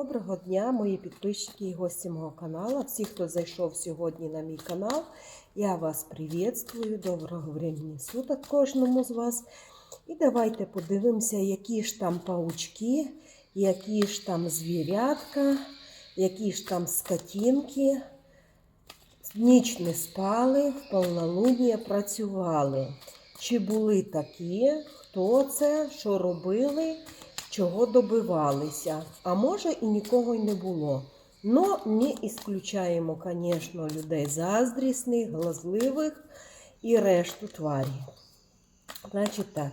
Доброго дня, мої підписчики і гості мого каналу. Всі, хто зайшов сьогодні на мій канал, я вас приветствую. Доброго времени суток кожному з вас. І давайте подивимося, які ж там паучки, які ж там звірятка, які ж там скотинки. Ніч не спали, в повнолуння працювали. Чи були такі, хто це, що робили, чого добивалися? А може і нікого й не було. Но не ісключаємо, звісно, людей заздрісних, глазливих і решту тварі. Значить так,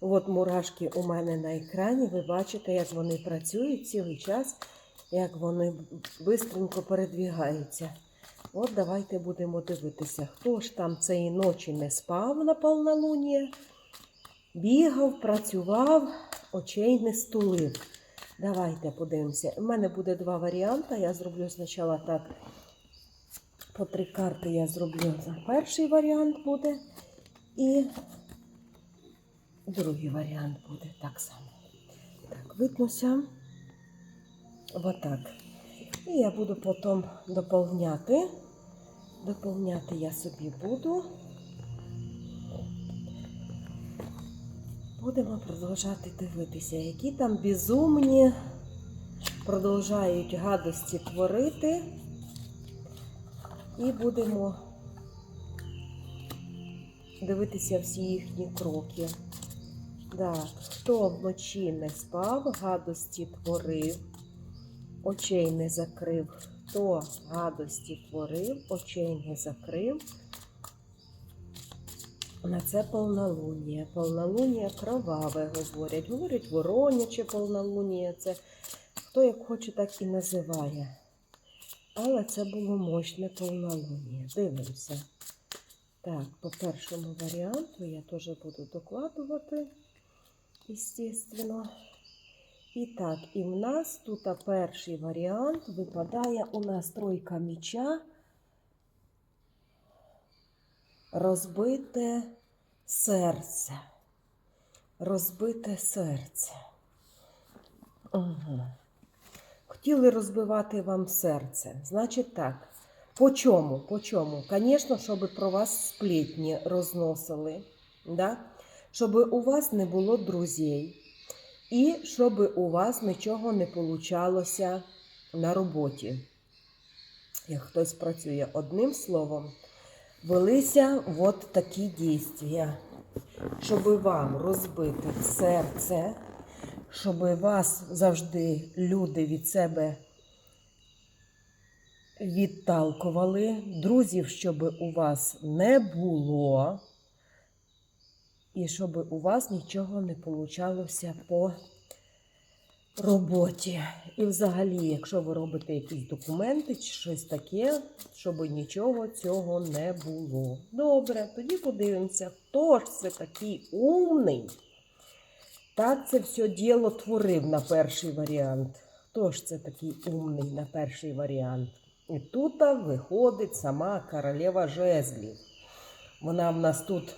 от мурашки у мене на екрані. Ви бачите, як вони працюють цілий час, як вони швидко передвігаються. От давайте будемо дивитися, хто ж там цієї ночі не спав на повнолуння, бігав, працював, очей не стулив. Давайте подивимося. У мене буде два варіанти. Я зроблю спочатку так. По три карти я зроблю. Перший варіант буде. І другий варіант буде так само. Так, виднося. Отак. І я буду потім доповняти. Доповняти я собі буду. Будемо продовжати дивитися, які там безумні продовжають гадості творити. І будемо дивитися всі їхні кроки. Так, хто вночі не спав, гадості творив очей не закрив, хто гадості творив, очей не закрив. На це повнолуння. Повнолуння кроваве говорять. Говорять вороняче повнолуння. Це хто як хоче, так і називає. Але це було мощне повнолуння. Дивимося. Так, по першому варіанту я теж буду докладувати, естественно. І так, і в нас тут перший варіант випадає у нас тройка міча, розбите серце. Розбите серце. Угу. Хотіли розбивати вам серце. Значить так. По чому? По чому? Звісно, щоб про вас сплетні розносили, да? щоб у вас не було друзей. І щоб у вас нічого не получалося на роботі. Як хтось працює одним словом, велися от такі дійства, щоб вам розбити серце, щоб вас завжди люди від себе відталкували, друзів, щоб у вас не було. І щоб у вас нічого не получалося по роботі. І взагалі, якщо ви робите якісь документи чи щось таке, щоб нічого цього не було. Добре, тоді подивимося, хто ж це такий умний. Так це все діло творив на перший варіант. Хто ж це такий умний на перший варіант? І тут виходить сама королева жезлів. Вона в нас тут.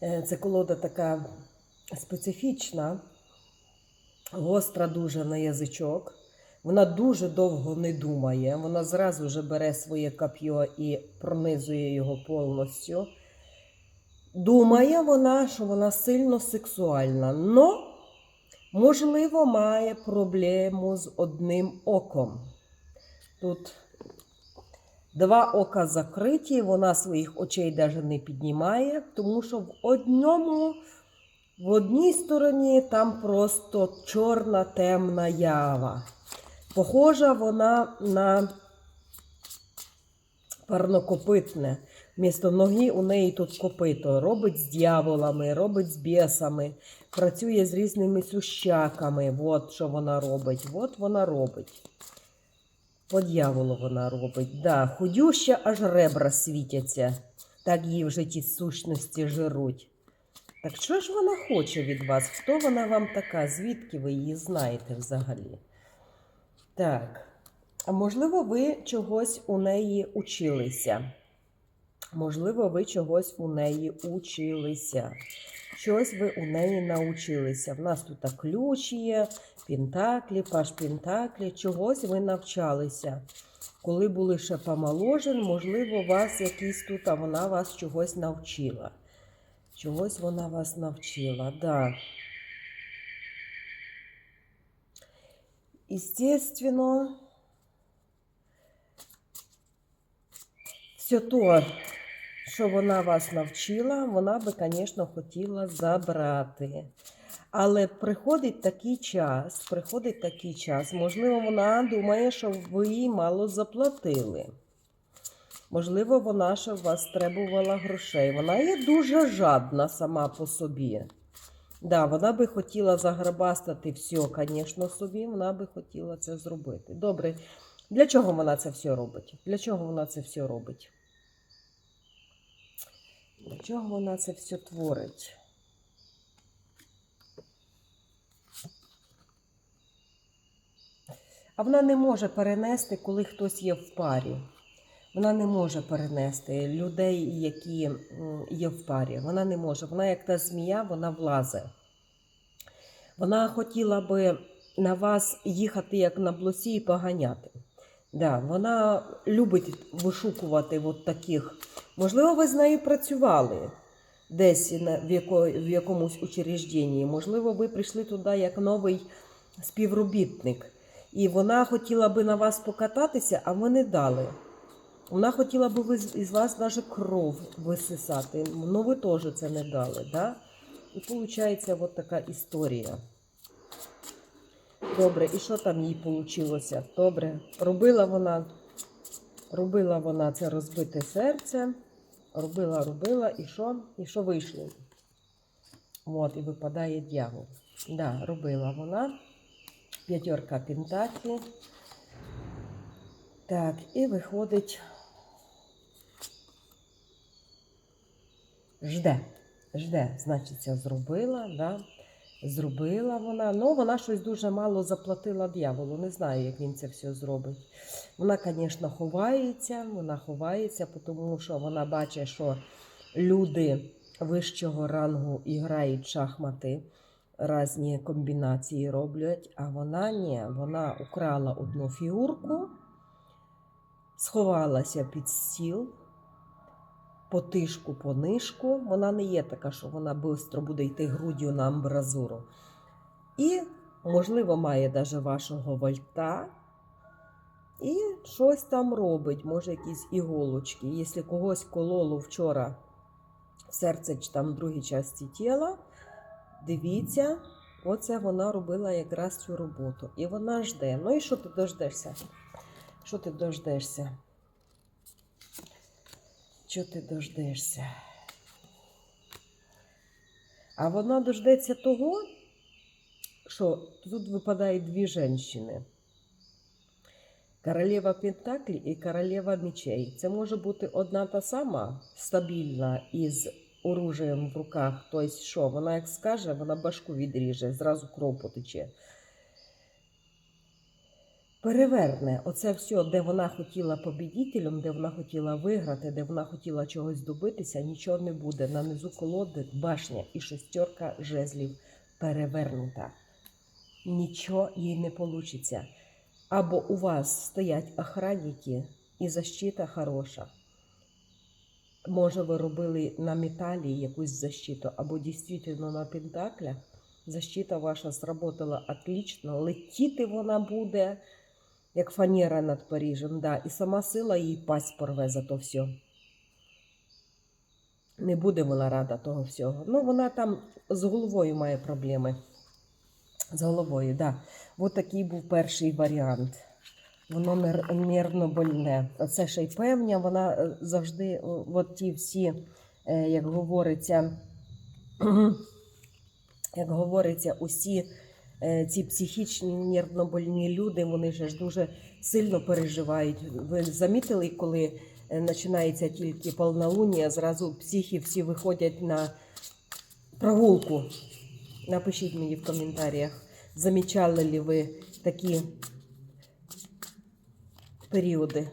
Це колода така специфічна, гостра дуже на язичок. Вона дуже довго не думає. Вона зразу вже бере своє коп'є і пронизує його повністю. Думає вона, що вона сильно сексуальна, но, можливо, має проблему з одним оком. Тут Два ока закриті, вона своїх очей навіть не піднімає, тому що в одному, в одній стороні там просто чорна темна ява. Похожа вона на парнокопитне. Вмісто ноги у неї тут копито. Робить з дьяволами, робить з бісами, працює з різними сущаками. От що вона робить. От вона робить. По дьяволу вона робить. Да, худюща, аж ребра світяться. Так її вже ті сущності жируть. Так що ж вона хоче від вас? Хто вона вам така? Звідки ви її знаєте взагалі? Так. Можливо, ви чогось у неї училися. Можливо, ви чогось у неї училися. щось ви у неї навчилися. В нас тут ключ є, пентаклі, паш пентаклі, чогось ви навчалися. Коли були ще помоложен, можливо, вас якийсь тут, а вона вас чогось навчила. Чогось вона вас навчила, да. Естественно, все то, що вона вас навчила, вона би, звісно, хотіла забрати. Але приходить такий час, приходить такий час, можливо, вона думає, що ви їй мало заплатили. Можливо, вона ще в вас требувала грошей. Вона є дуже жадна сама по собі. Да, вона би хотіла заграбастати все, звісно, собі, вона би хотіла це зробити. Добре, для чого вона це все робить? Для чого вона це все робить? Для чого вона це все творить? А вона не може перенести, коли хтось є в парі. Вона не може перенести людей, які є в парі. Вона не може. Вона, як та змія, вона влазе. Вона хотіла би на вас їхати як на блосі і поганяти. Да, вона любить вишукувати от таких. Можливо, ви з нею працювали десь в, яко, в якомусь учрежденні. Можливо, ви прийшли туди як новий співробітник. І вона хотіла би на вас покататися, а ви не дали. Вона хотіла ви- із вас навіть кров висисати, але ви теж це не дали. Да? І виходить от така історія. Добре, і що там їй вийшло? Добре, робила вона, робила вона це розбите серце, робила, робила, і що? І що вийшло? От, і випадає дьявол. Да, робила вона. П'ятерка пентаклі. Так, і виходить. Жде. Жде, значить, зробила, да? зробила вона. Ну, вона щось дуже мало заплатила дьяволу. Не знаю, як він це все зробить. Вона, звісно, ховається, вона ховається, тому що вона бачить, що люди вищого рангу і грають шахмати, різні комбінації роблять, а вона ні, вона украла одну фігурку, сховалася під стіл потишку по нишку. Вона не є така, що вона швидко буде йти груддю на амбразуру. І, можливо, має навіть вашого вольта. І щось там робить, може, якісь іголочки. Якщо когось кололо вчора в серце чи там в другій часті тіла, дивіться, оце вона робила якраз цю роботу. І вона жде. Ну і що ти дождешся? Що ти дождешся? Що ти дождешся? А вона дождеться того, що тут випадають дві жінки. Королева Пентаклі і королева мечей. Це може бути одна та сама стабільна із оружієм в руках. Тобто, що вона як скаже, вона башку відріже, зразу кров потече. Переверне оце все, де вона хотіла побідітелем, де вона хотіла виграти, де вона хотіла чогось добитися, нічого не буде. На низу колоди башня і шестерка жезлів перевернута. Нічого їй не вийде. Або у вас стоять охранники і защита хороша. Може, ви робили на металі якусь защиту, або дійсно на пентаклях. Защита ваша сработала отлично. Летіти вона буде, як фанера над Парижем. Да. І сама сила їй пасть порве за то все. Не буде вона рада того всього. Ну, вона там з головою має проблеми. З головою. Да. Ось такий був перший варіант. Воно нер- нервно больне. Оце ще й певня, вона е, завжди, от ті всі, е, як говориться, як говориться, усі ці психічні нервно-больні люди, вони ж дуже сильно переживають. Ви замітили, коли е, починається тільки полнолуння, зразу психи всі виходять на прогулку. Напишіть мені в коментарях, замічали ли ви такі періоди,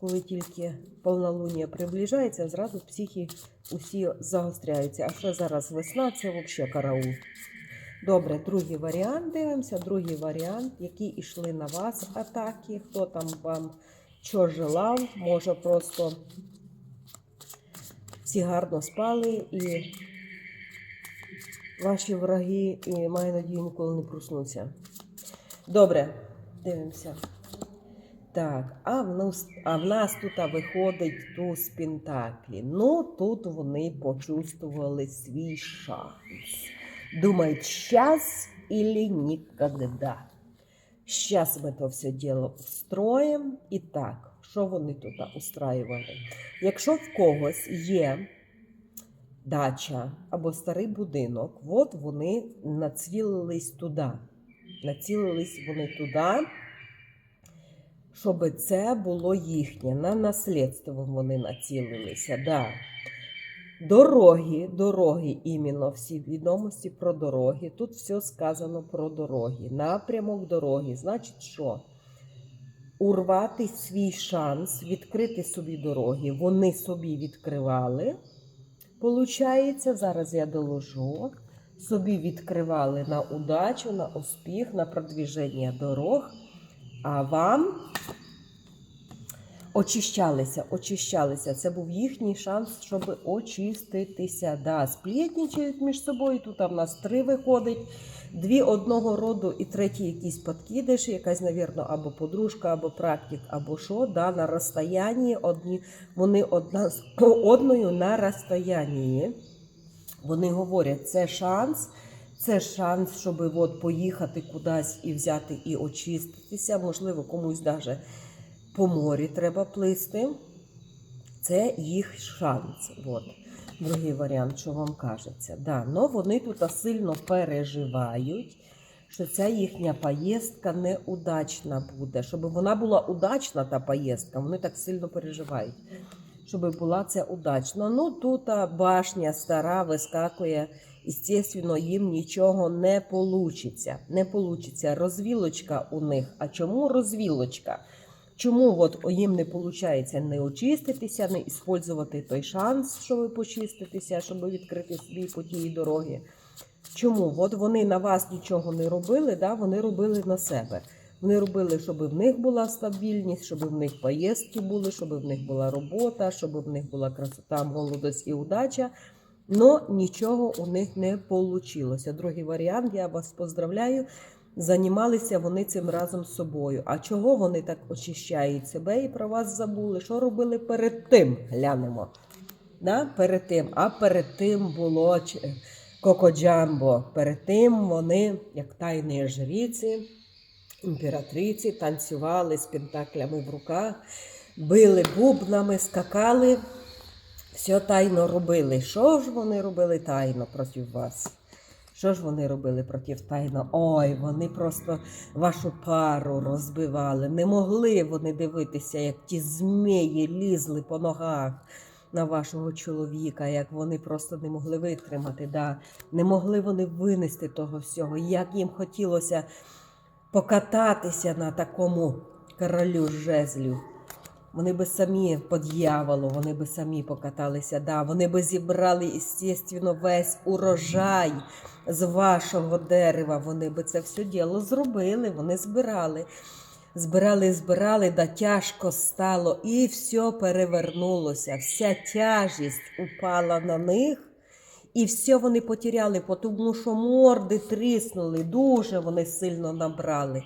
коли тільки полнолуння приближається, зразу психи усі загостряються. А що зараз весна, це взагалі караул. Добре, другий варіант дивимося. Другий варіант, які йшли на вас атаки. Хто там вам що желав, може просто всі гарно спали і ваші враги і маю надію ніколи не проснуться. Добре, дивимося. Так, а в нас, а в нас тут виходить туз Пентаклі. Ну, тут вони почувствували свій шанс. Думають, сейчас или никогда. Сейчас ми то все діло устроїмо. І так, що вони тут устраювали? Якщо в когось є дача або старий будинок, от вони націлились туди. Націлились вони туди, щоб це було їхнє. На наслідство вони націлилися. Да. Дороги, дороги, іменно всі відомості про дороги. Тут все сказано про дороги. Напрямок дороги. Значить, що? Урвати свій шанс, відкрити собі дороги. Вони собі відкривали. Получається, зараз я доложу. Собі відкривали на удачу, на успіх, на продвіження дорог. А вам очищалися, очищалися. Це був їхній шанс, щоб очиститися. Да, сплітнічають між собою. Тут в нас три виходить. Дві одного роду і третій якийсь подкидиш, якась, навірно, або подружка, або практик, або що, да, на розстоянні. Одні, вони одна з одною на розстоянні. Вони говорять, це шанс. Це шанс, щоб от поїхати кудись і взяти і очиститися. Можливо, комусь навіть по морі треба плисти. Це їх шанс. От. Другий варіант, що вам кажеться. Да, но вони тут сильно переживають, що ця їхня поїздка неудачна буде. Щоб вона була удачна, та поїздка, вони так сильно переживають. Щоб була це удачна. Ну, тут башня стара вискакує. Естественно, їм нічого не получиться. Не получиться. Розвілочка у них. А чому розвілочка? Чому от їм не виходить не очиститися, не використовувати той шанс, щоб почиститися, щоб відкрити свій по тій дороги? Чому? От вони на вас нічого не робили, да? вони робили на себе. Вони робили, щоб в них була стабільність, щоб в них поїздки були, щоб в них була робота, щоб в них була красота, молодость і удача. Но нічого у них не вийшло. Другий варіант, я вас поздравляю. Займалися вони цим разом з собою. А чого вони так очищають себе і про вас забули? Що робили перед тим? Глянемо. Да? Перед тим. А перед тим було Кокоджамбо. Перед тим вони, як тайні жріці, імператриці, танцювали з пентаклями в руках, били бубнами, скакали, все тайно робили. Що ж вони робили тайно проти вас? Що ж вони робили проти тайно? Ой, вони просто вашу пару розбивали. Не могли вони дивитися, як ті змії лізли по ногах на вашого чоловіка, як вони просто не могли витримати. Да? Не могли вони винести того всього. Як їм хотілося покататися на такому королю жезлю. Вони би самі по дьяволу, вони би самі покаталися. Да. Вони би зібрали, естественно, весь урожай з вашого дерева. Вони би це все діло зробили, вони збирали. Збирали, збирали, да тяжко стало, і все перевернулося. Вся тяжість упала на них, і все вони потеряли, тому що морди тріснули, дуже вони сильно набрали,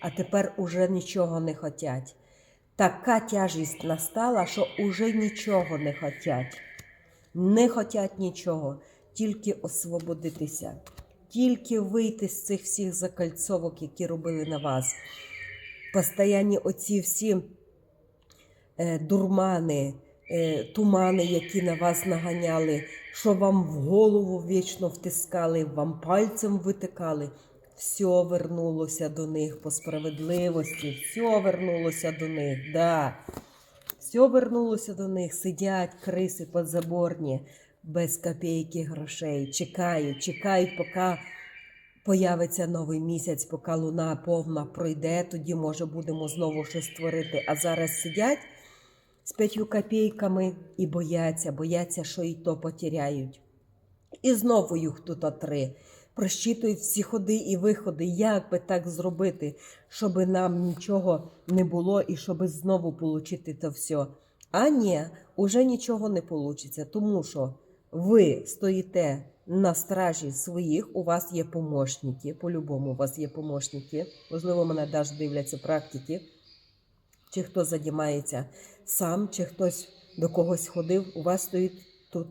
а тепер уже нічого не хотять. Така тяжість настала, що уже нічого не хотять. Не хотять нічого, тільки освободитися, тільки вийти з цих всіх закальцовок, які робили на вас. Постоянні оці всі е, дурмани, е, тумани, які на вас наганяли, що вам в голову вічно втискали, вам пальцем витикали. Все вернулося до них по справедливості, все вернулося до них, да. Все вернулося до них, сидять криси подзаборні, без копійки грошей, чекають, чекають, поки появиться новий місяць, поки луна повна пройде, тоді, може, будемо знову щось створити. А зараз сидять з п'ятью копійками і бояться, бояться, що і то потеряють. І знову їх тут три. Прощитують всі ходи і виходи, як би так зробити, щоб нам нічого не було і щоб знову отримати то все. А ні, уже нічого не вийде, тому що ви стоїте на стражі своїх, у вас є помощники, по-любому у вас є помощники, можливо, мене навіть дивляться практики, чи хто займається сам, чи хтось до когось ходив, у вас стоїть тут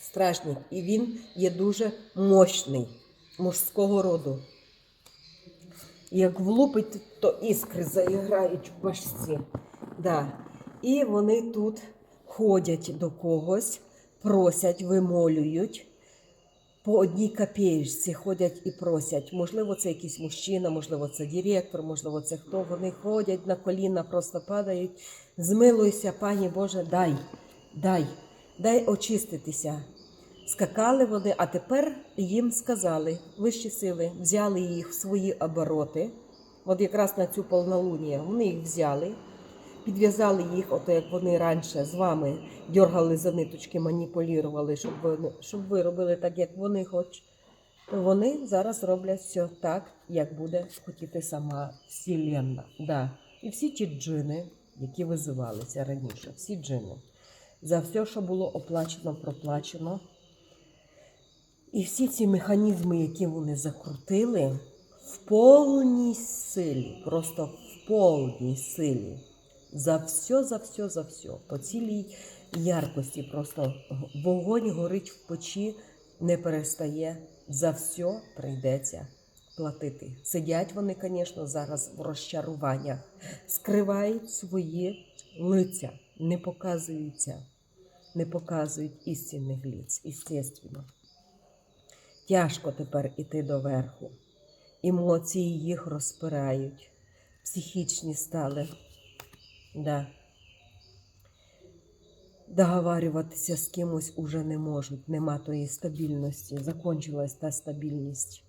стражник, і він є дуже мощний, мужського роду. Як влупить, то іскри заіграють в башці. Да. І вони тут ходять до когось, просять, вимолюють. По одній копеєчці ходять і просять. Можливо, це якийсь мужчина, можливо, це директор, можливо, це хто. Вони ходять на коліна, просто падають. Змилуйся, пані Боже, дай, дай, дай очиститися. Скакали вони, а тепер їм сказали, вищі сили взяли їх в свої обороти. От якраз на цю полнолунія вони їх взяли, підв'язали їх, ото як вони раніше з вами дергали за ниточки, маніпулювали, щоб ви, щоб ви робили так, як вони хочуть. То вони зараз роблять все так, як буде хотіти сама Вселенна. Да. І всі ті джини, які визивалися раніше, всі джини, за все, що було оплачено, проплачено. І всі ці механізми, які вони закрутили, в повній силі, просто в повній силі. За все, за все, за все. По цілій яркості. Просто вогонь горить в печі, не перестає. За все прийдеться платити. Сидять вони, звісно, зараз в розчаруваннях, скривають свої лиця, не показуються, не показують істинних лиць, естественно. Тяжко тепер іти до верху. Емоції їх розпирають, психічні стали. Да. Договарюватися з кимось уже не можуть, нема тої стабільності. Закончилась та стабільність,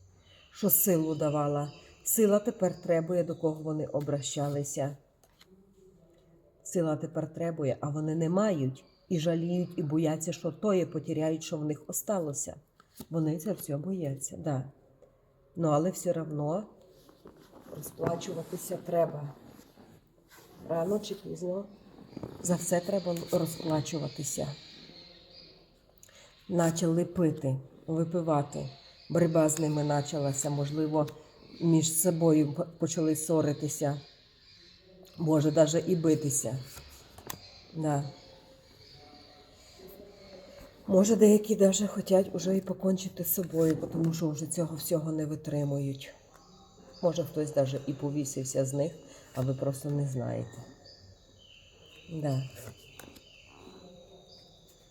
що силу давала. Сила тепер требує, до кого вони обращалися. Сила тепер требує, а вони не мають і жаліють, і бояться, що тоє потеряють, що в них осталося. Вони це все бояться, да. Ну, але все одно розплачуватися треба. Рано чи пізно за все треба розплачуватися. Начали пити, випивати. Боротьба з ними почалася, можливо, між собою почали ссоритися. Може, навіть і битися. Да. Може, деякі навіть хочуть уже і покончити з собою, тому що вже цього всього не витримують. Може, хтось навіть і повісився з них, а ви просто не знаєте. Да.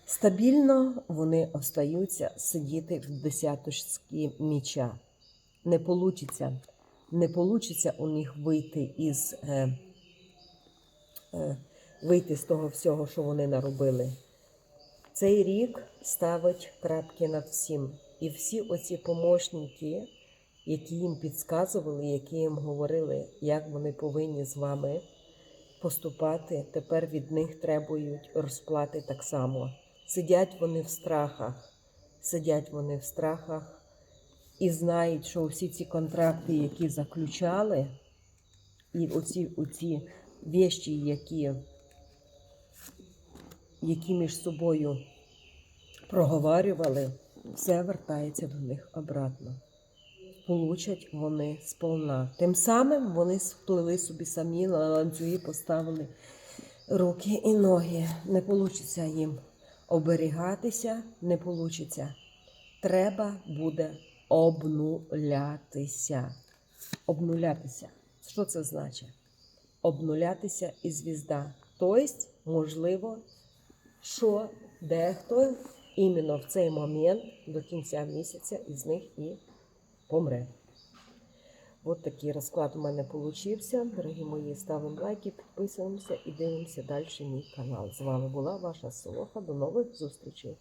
Стабільно вони остаються сидіти в десяточці міча. Не получиться, не получиться у них вийти із е, вийти з того всього, що вони наробили. Цей рік ставить крапки над всім. І всі оці помощники, які їм підказували, які їм говорили, як вони повинні з вами поступати, тепер від них требують розплати так само. Сидять вони в страхах, сидять вони в страхах і знають, що всі ці контракти, які заключали, і оці, оці вещі, які, які між собою проговорювали, все вертається до них обратно. Получать вони сповна. Тим самим вони сплили собі самі на ланцюги, поставили руки і ноги. Не вийде їм оберігатися, не вийде. Треба буде обнулятися. Обнулятися. Що це значить? Обнулятися і звізда. Тобто, можливо, що дехто іменно в цей момент до кінця місяця із них і помре. От такий розклад у мене получився. Дорогі мої, ставимо лайки, підписуємося і дивимося далі мій канал. З вами була ваша Солоха. До нових зустрічей!